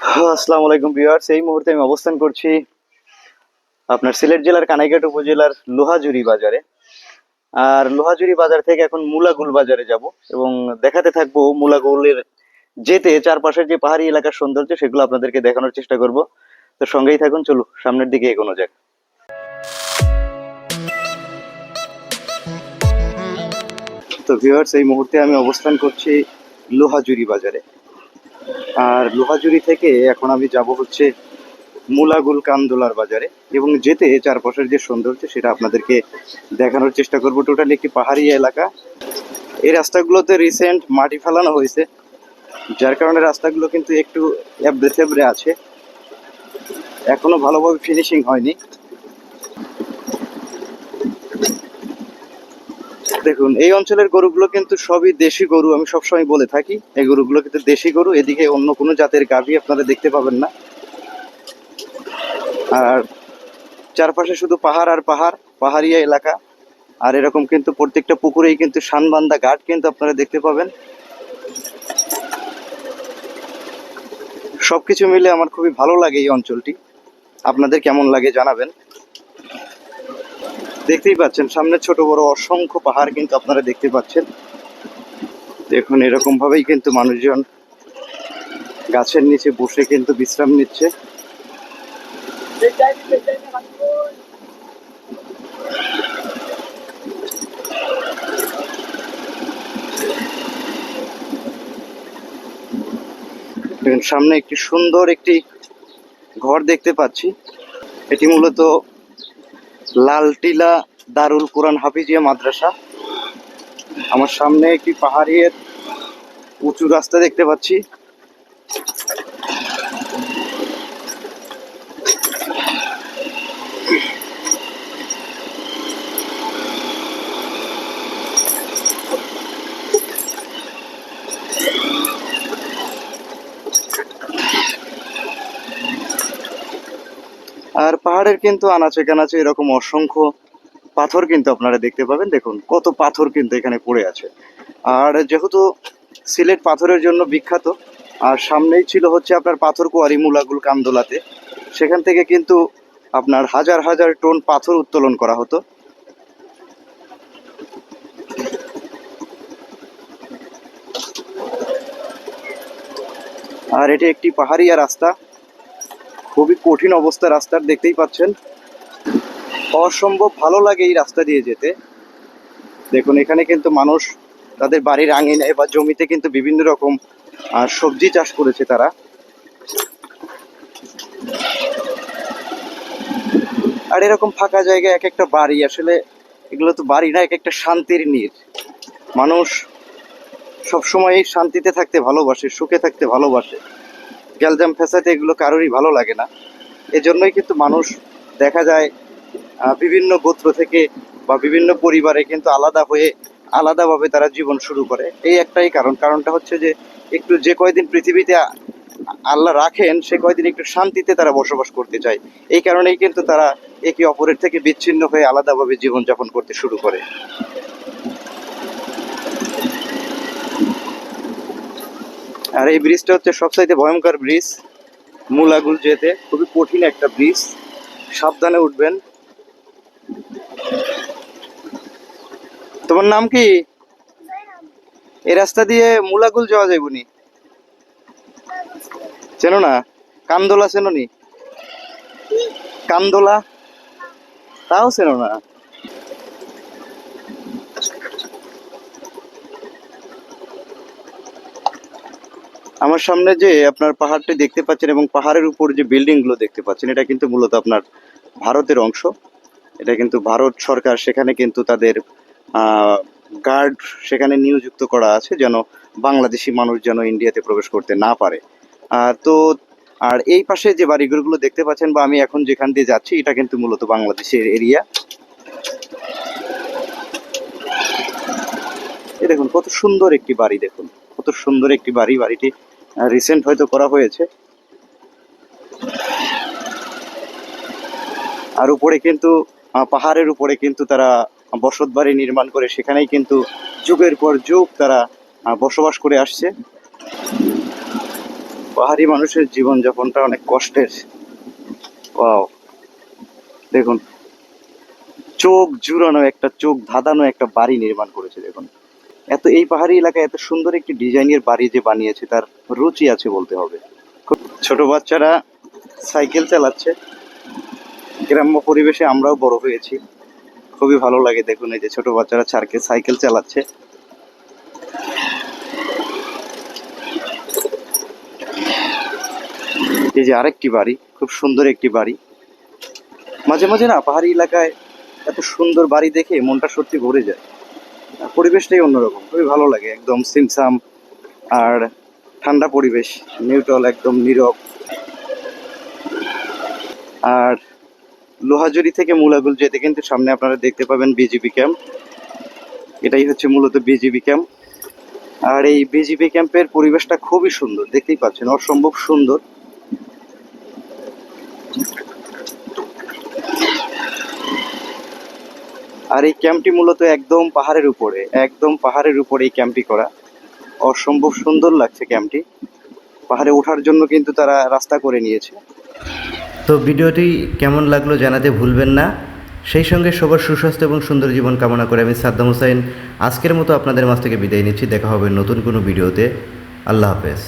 আসসালামু আলাইকুম ভিউয়ার্স। এই মুহূর্তে আমি অবস্থান করছি আপনার সিলেট জেলার কানাইঘাট উপজেলার লোহাজুরি বাজারে। আর লোহাজুরি বাজার থেকে এখন মুলাগুল বাজারে যাব এবং দেখাতে থাকব মুলাগুলের যেতে চারপাশের যে পাহাড়ি এলাকার সৌন্দর্য সেগুলো আপনাদেরকে দেখানোর চেষ্টা করব। তো সঙ্গেই থাকুন চলো সামনের দিকে এগোনো যাক। তো ভিউয়ার্স, এই মুহূর্তে আমি অবস্থান করছি লোহাজুরি বাজারে। আর লোহাজুরি থেকে এখন আমি যাব হচ্ছে মুলাগুল কান্দোলার বাজারে এবং যেতে চারপাশের যে সৌন্দর্য সেটা আপনাদেরকে দেখানোর চেষ্টা করব। টোটালি একটি পাহাড়ি এলাকা। এই রাস্তাগুলোতে রিসেন্ট মাটি ফেলানো হয়েছে, যার কারণে রাস্তাগুলো কিন্তু একটু এবড়ে আছে। এখনও ভালোভাবে ফিনিশিং হয়নি। দেখুন, এই অঞ্চলের গরুগুলো কিন্তু সবই দেশি গরু, আমি সবসময় বলে থাকি। এই গরুগুলো কিন্তু দেশি গরু, এদিকে অন্য কোনো জাতের গাভী আপনারা দেখতে পাবেন না। আর চারপাশে শুধু পাহাড় আর পাহাড়, পাহাড়িয়া এলাকা। আর এরকম কিন্তু প্রত্যেকটা পুকুরেই কিন্তু শানবান্ধা ঘাট কিন্তু আপনারা দেখতে পাবেন। সবকিছু মিলে আমার খুবই ভালো লাগে এই অঞ্চলটি। আপনাদের কেমন লাগে জানাবেন। দেখতেই পাচ্ছেন, সামনে ছোট বড় অসংখ্য পাহাড় কিন্তু আপনারা দেখতে পাচ্ছেন। দেখুন এরকম ভাবেই কিন্তু মানুষজন গাছের নিচে বসে কিন্তু বিশ্রাম নিচ্ছে। সামনে একটি সুন্দর একটি ঘর দেখতে পাচ্ছি। এটি মূলত লালটিলা দারুল কোরআন হাফিজিয়া মাদ্রাসা। আমার সামনে একটি পাহাড়ের উঁচু রাস্তা দেখতে পাচ্ছি। আর পাহাড়ের কিন্তু আনাচে কানাচে এরকম অসংখ্য পাথর কিন্তু আপনারা দেখতে পাবেন। দেখুন, কত পাথর কিন্তু এখানে পড়ে আছে। আর যেহেতু সিলেট পাথরের জন্য বিখ্যাত, আর সামনেই ছিল হচ্ছে আপনার পাথর কোয়ারি মুলাগুল কান্দোলাতে। সেখান থেকে কিন্তু আপনার হাজার হাজার টন পাথর উত্তোলন করা হতো। আর এটি একটি পাহাড়িয়া রাস্তা। খুবই কঠিন অবস্থা রাস্তার, দেখতেই পাচ্ছেন। অসম্ভব ভালো লাগে এই রাস্তা দিয়ে যেতে। দেখুন, এখানে কিন্তু মানুষ তাদের বাড়ির আঙিনায় বা জমিতে কিন্তু বিভিন্ন রকম সবজি চাষ করেছে তারা। আর এরকম ফাঁকা জায়গায় এক একটা বাড়ি, আসলে এগুলো তো বাড়ি না, এক একটা শান্তির নীর। মানুষ সবসময় শান্তিতে থাকতে ভালোবাসে, সুখে থাকতে ভালোবাসে। গ্যালজাম ফ্যাসাতে এগুলো কারোরই ভালো লাগে না। এজন্যই কিন্তু মানুষ দেখা যায় বিভিন্ন গোত্র থেকে বা বিভিন্ন পরিবারে কিন্তু আলাদা হয়ে আলাদাভাবে তারা জীবন শুরু করে। এই একটাই কারণ। কারণটা হচ্ছে যে, একটু যে কয়দিন পৃথিবীতে আল্লাহ রাখেন, সে কয়দিন একটু শান্তিতে তারা বসবাস করতে চায়। এই কারণেই কিন্তু তারা একে অপরের থেকে বিচ্ছিন্ন হয়ে আলাদাভাবে জীবনযাপন করতে শুরু করে। আর এই ব্রিজটা হচ্ছে সবচাইতে ভয়ঙ্কর ব্রিজ, মুলাগুল যেতে, খুবই কঠিন একটা ব্রিজ। সাবধানে উঠবেন। তোমার নাম কি? এই রাস্তা দিয়ে মুলাগুল যাওয়া যাইব নি চেনো না? কান্দোলা চেনো নি? কান্দোলা? তাও চেনো না? আমার সামনে যে আপনার পাহাড়টি দেখতে পাচ্ছেন এবং পাহাড়ের উপর যে বিল্ডিংগুলো দেখতে পাচ্ছেন, এটা কিন্তু মূলত আপনার ভারতের অংশ। এটা কিন্তু ভারত সরকার সেখানে কিন্তু তাদের গার্ড সেখানে নিয়োজিত করা আছে যেন বাংলাদেশি মানুষ যেন ইন্ডিয়াতে প্রবেশ করতে না পারে। আর তো, আর এই পাশে যে বাড়িঘরগুলো দেখতে পাচ্ছেন বা আমি এখন যেখান দিয়ে যাচ্ছি, এটা কিন্তু মূলত বাংলাদেশের এরিয়া। এই দেখুন, কত সুন্দর একটি বাড়ি দেখুন, কত সুন্দর একটি বাড়ি, বাড়িটি রিসেন্ট হয়তো করা হয়েছে। আর উপরে কিন্তু পাহাড়ের উপরে কিন্তু তারা বসত বাড়ি নির্মাণ করে, সেখানেই কিন্তু যুগের পর যুগ তারা বসবাস করে আসছে। পাহাড়ি মানুষের জীবনযাপনটা অনেক কষ্টের। ওয়াও। দেখুন, চোখ জুড়ানো একটা, চোখ ধাঁধানো একটা বাড়ি নির্মাণ করেছে, দেখুন। এত এই পাহাড়ি এলাকায় এত সুন্দর একটি ডিজাইনের বাড়ি যে বানিয়েছে, তার রুচি আছে বলতে হবে। ছোট বাচ্চারা সাইকেল চালাচ্ছে। গ্রাম্য পরিবেশে আমরাও বড় হয়েছি। খুবই ভালো লাগে দেখুন এই যে ছোট বাচ্চারা ছাড়কে সাইকেল চালাচ্ছে। এই যে আরেকটি বাড়ি, খুব সুন্দর একটি বাড়ি। মাঝে মাঝে না পাহাড়ি এলাকায় এত সুন্দর বাড়ি দেখে মনটা সত্যি ভরে যায়। পরিবেশটাই অন্যরকম, খুবই ভালো লাগে, একদম সিমসাম আর ঠান্ডা পরিবেশ, নিউট্রাল একদম নীরব। আর লোহাজুরি থেকে মুলাগুল যেতে কিন্তু সামনে আপনারা দেখতে পাবেন বিজিবি ক্যাম্প এটাই হচ্ছে মূলত বিজিবি ক্যাম্প আর এই বিজিবি ক্যাম্পের পরিবেশটা খুবই সুন্দর, দেখতেই পাচ্ছেন, অসম্ভব সুন্দর। আর এই ক্যাম্পটি মূলত একদম পাহাড়ের উপরে, একদম পাহাড়ের উপরে এই ক্যাম্পটি করা। অসম্ভব সুন্দর লাগছে ক্যাম্পটি। পাহাড়ে ওঠার জন্য কিন্তু তারা রাস্তা করে নিয়েছে। তো ভিডিওটি কেমন লাগল জানাতে ভুলবেন না। সেই সঙ্গে সবার সুস্বাস্থ্য এবং সুন্দর জীবন কামনা করে আমি সাদ্দাম হুসাইন। আজকের মতো আপনাদের মাছ থেকে বিদায় নিচ্ছি। দেখা হবে নতুন কোনো ভিডিওতে। আল্লাহ হাফেজ।